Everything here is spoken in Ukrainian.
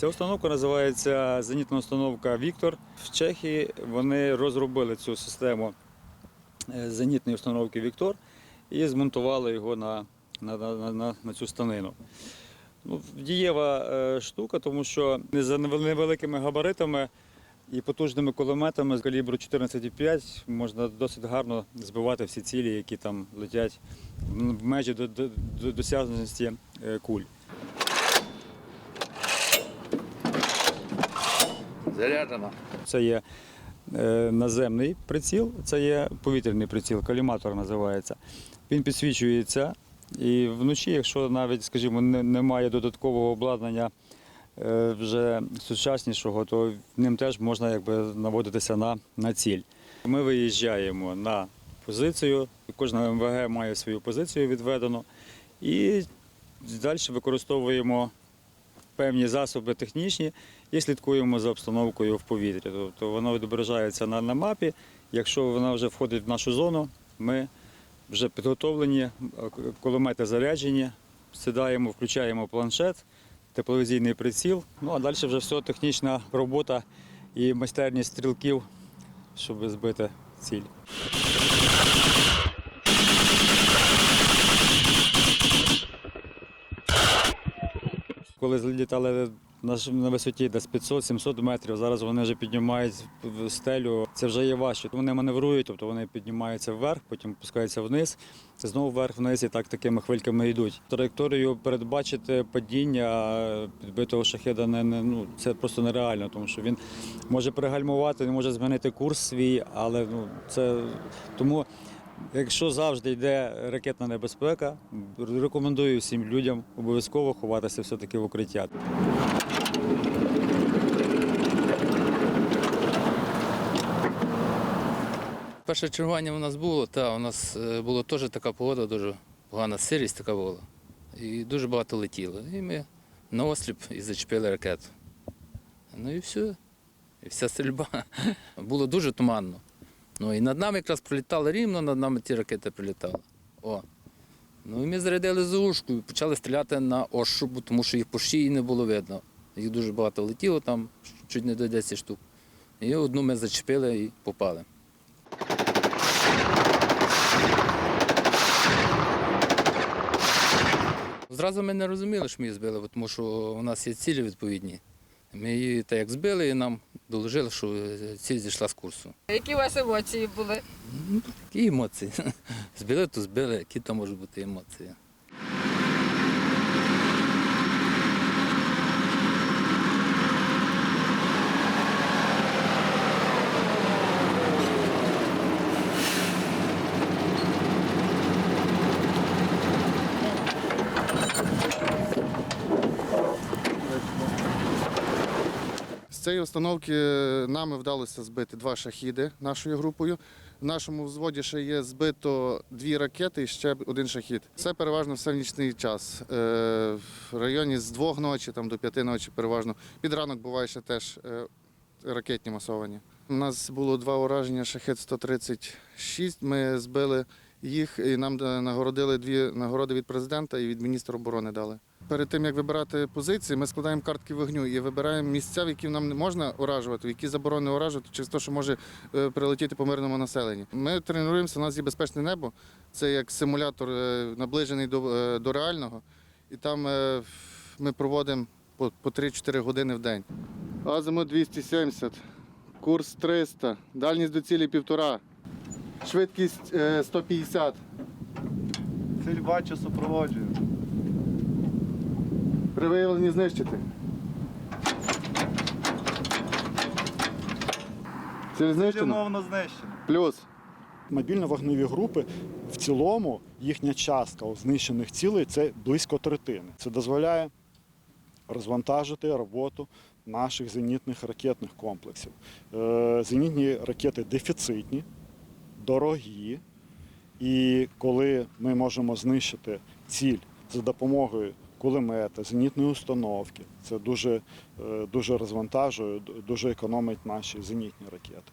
Ця установка називається зенітна установка Віктор. В Чехії вони розробили цю систему е, зенітної установки Віктор і змонтували його на, на, на, на, на цю станину. Ну, дієва е, штука, тому що за невеликими габаритами і потужними кулеметами з калібру 14,5 можна досить гарно збивати всі цілі, які там летять в межі до, до, до досяжності е, куль. Заряджено. Це є е, наземний приціл, це є повітряний приціл, каліматор називається. Він підсвічується і вночі, якщо навіть, скажімо, немає додаткового обладнання е, вже сучаснішого, то ним теж можна якби наводитися на, на ціль. Ми виїжджаємо на позицію, кожна МВГ має свою позицію відведену і далі використовуємо певні засоби технічні і слідкуємо за обстановкою в повітрі. Тобто воно відображається на, на мапі. Якщо вона вже входить в нашу зону, ми вже підготовлені, е, кулемети заряджені, сідаємо, включаємо планшет, тепловізійний приціл. Ну а далі вже все технічна робота і майстерність стрілків, щоб збити ціль. Коли злітали на висоті десь 500-700 метрів, зараз вони вже піднімають стелю. Це вже є важче. Вони маневрують, тобто вони піднімаються вверх, потім опускаються вниз, знову вверх вниз і так такими хвильками йдуть. Траєкторію передбачити падіння підбитого шахеда не, не ну це просто нереально, тому що він може пригальмувати, він може змінити курс свій, але ну це тому. Якщо завжди йде ракетна небезпека, рекомендую всім людям обов'язково ховатися все-таки в укриття. Перше чергування у нас було, та у нас е, була теж така погода, дуже погана сирість така була. І дуже багато летіло. І ми на осліп і зачепили ракету. Ну і все. І вся стрільба. Було дуже туманно. Ну і над нами якраз пролітали рівно, над нами ті ракети прилітали. О. Ну і ми зарядили за ушку і почали стріляти на ощупу, тому що їх по шиї не було видно. Їх дуже багато летіло там, чуть не до 10 штук. І одну ми зачепили і попали. Зразу ми не розуміли, що ми її збили, тому що у нас є цілі відповідні. Ми її так як збили і нам доложили, що е, ціль зійшла з курсу. Які у вас емоції були? Такі емоції? Збили, то збили, які там можуть бути емоції. Цієї установки нами вдалося збити два шахіди нашою групою. В нашому взводі ще є збито дві ракети і ще один шахід. Це переважно все в нічний час. Е, В районі з двох ночі там, до п'яти ночі переважно. Під ранок буває ще теж е, ракетні масовані. У нас було два ураження шахет 136. Ми збили їх і нам е, нагородили дві нагороди від президента і від міністра оборони дали. Перед тим як вибирати позиції, ми складаємо картки вогню і вибираємо місця, в які нам не можна уражувати, в які заборонено уражувати, через те, що може е, прилетіти по мирному населенню. Ми тренуємося, у нас є безпечне небо. Це як симулятор е, наближений до, до реального. І там ми проводимо по, по 3-4 години в день. Азимут 270, курс 300, дальність до цілі 1,5, швидкість е, 150. Ціль бачу, супроводжую. При виявленні знищити. Ціль знищено? Умовно знищено. Плюс. Мобільно-вогневі групи в цілому їхня частка у знищених цілей це близько третини. Це дозволяє розвантажити роботу наших зенітних ракетних комплексів. Е, Зенітні ракети дефіцитні, дорогі, і коли ми можемо знищити ціль за допомогою кулемета, зенітної установки, це дуже, е, дуже розвантажує, дуже економить наші зенітні ракети.